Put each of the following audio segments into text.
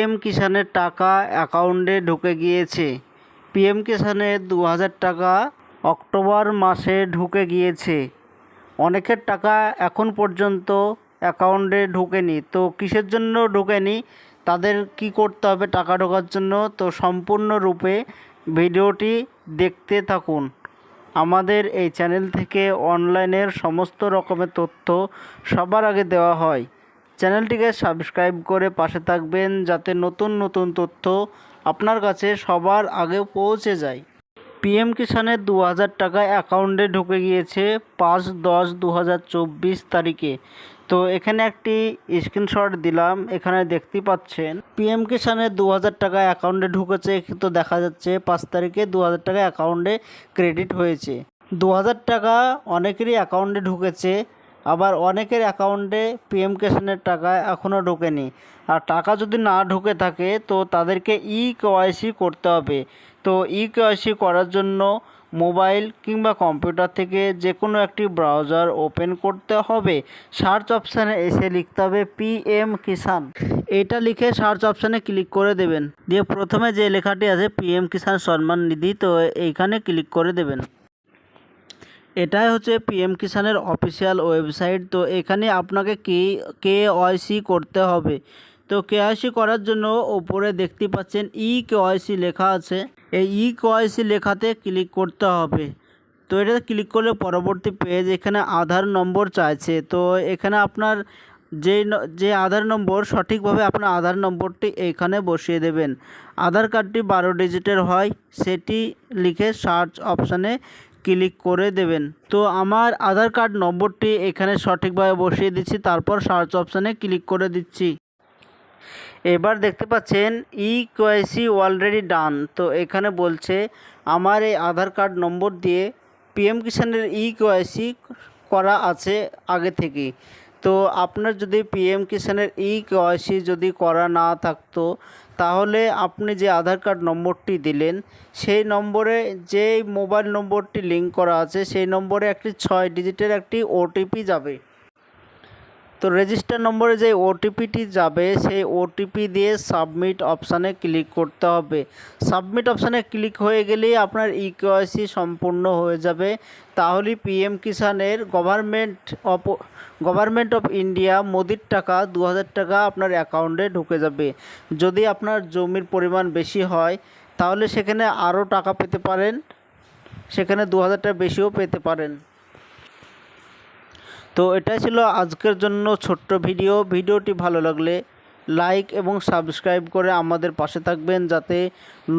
PM কিষানের টাকা অ্যাকাউন্টে ঢুকে গিয়েছে। পিএম কিষানের দু হাজার টাকা অক্টোবর মাসে ঢুকে গিয়েছে। অনেকের টাকা এখন পর্যন্ত অ্যাকাউন্টে ঢোকেনি। তো কিসের জন্য ঢোকেনি? তাদের কি করতে হবে টাকা ঢোকার জন্য? তো সম্পূর্ণরূপে ভিডিওটি দেখতে থাকুন। আমাদের এই চ্যানেল থেকে অনলাইনের সমস্ত রকমের তথ্য সবার আগে দেওয়া হয়। চ্যানেলটিকে সাবস্ক্রাইব করে পাশে থাকবেন যাতে নতুন নতুন তথ্য আপনার কাছে সবার আগে পৌঁছে যায়। পিএম কিষানের দু হাজার টাকা অ্যাকাউন্টে ঢুকে গিয়েছে পাঁচ দশ দু তারিখে। তো এখানে একটি স্ক্রিনশট দিলাম, এখানে দেখতে পাচ্ছেন। পিএম কিষানের দু হাজার টাকা অ্যাকাউন্টে ঢুকেছে তো দেখা যাচ্ছে পাঁচ তারিখে দু হাজার টাকা অ্যাকাউন্টে ক্রেডিট হয়েছে। দু হাজার টাকা অনেকেরই অ্যাকাউন্টে ঢুকেছে আবার অনেকের অ্যাকাউন্টে পিএম কিষানের টাকা এখনও ঢোকেনি। আর টাকা যদি না ঢুকে থাকে, তো তাদেরকে ই কেওয়াইসি করতে হবে। তো ই কেওয়াইসি করার জন্য মোবাইল কিংবা কম্পিউটার থেকে যে কোনো একটি ব্রাউজার ওপেন করতে হবে। সার্চ অপশানে এসে লিখতে হবে পিএম কিষান এটা লিখে সার্চ অপশানে ক্লিক করে দেবেন। দিয়ে প্রথমে যে লেখাটি আছে, পিএম কিষান সম্মান নিধি, তো এইখানে ক্লিক করে দেবেন। এটাই হচ্ছে পিএম কিষানের অফিসিয়াল ওয়েবসাইট তো এখানে আপনাকে কে কে ওয়াইসি করতে হবে। তো কেওয়াইসি করার জন্য ওপরে দেখতে পাচ্ছেন ই কেওয়াইসি লেখা আছে। এই ই কেওয়াইসি লেখাতে ক্লিক করতে হবে। তো এটাতে ক্লিক করলে পরবর্তী পেজ এখানে আধার নম্বর চাইছে। তো এখানে আপনার যে যে আধার নম্বর, সঠিকভাবে আপনার আধার নম্বরটি এখানে বসিয়ে দেবেন। আধার কার্ডটি বারো ডিজিটের হয়। সেটি লিখে সার্চ অপশানে ক্লিক করে দেবেন। তো আমার আধার কার্ড নম্বরটি এখানে সঠিকভাবে বসিয়ে দিচ্ছি, তারপর সার্চ অপশানে ক্লিক করে দিচ্ছি। এবার দেখতে পাচ্ছেন ই কোয়াইসি অলরেডি ডান তো এখানে বলছে, আমার এই আধার কার্ড নম্বর দিয়ে পিএম কিষানের ই কোয়াইসি করা আছে আগে থেকেই। তো আপনার যদি পিএম কিষানের ই কেওয়াইসি যদি করা না থাকতো, তাহলে আপনি যে আধার কার্ড নম্বরটি দিলেন, সেই নম্বরে যেই মোবাইল নম্বরটি লিঙ্ক করা আছে, সেই নম্বরে একটি ছয় ডিজিটের একটি ওটিপি যাবে। তো রেজিস্টার নম্বরে যে ওটিপিটি যাবে, সেই ওটিপি দিয়ে সাবমিট অপশানে ক্লিক করতে হবে। সাবমিট অপশানে ক্লিক হয়ে গেলেই আপনার ই কেওয়াইসি সম্পূর্ণ হয়ে যাবে। তাহলেই PM কিষানের government of government of India মোদির টাকা দু হাজার টাকা আপনার অ্যাকাউন্টে ঢুকে যাবে। যদি আপনার জমির পরিমাণ বেশি হয়, তাহলে সেখানে আরও টাকা পেতে পারেন। সেখানে দু হাজার টাকা বেশিও পেতে পারেন। তো এটাই ছিল আজকের জন্য ছোট্ট ভিডিও। ভিডিওটি ভালো লাগলে লাইক এবং সাবস্ক্রাইব করে আমাদের পাশে থাকবেন যাতে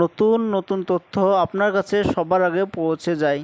নতুন নতুন তথ্য আপনার কাছে সবার আগে পৌঁছে যায়।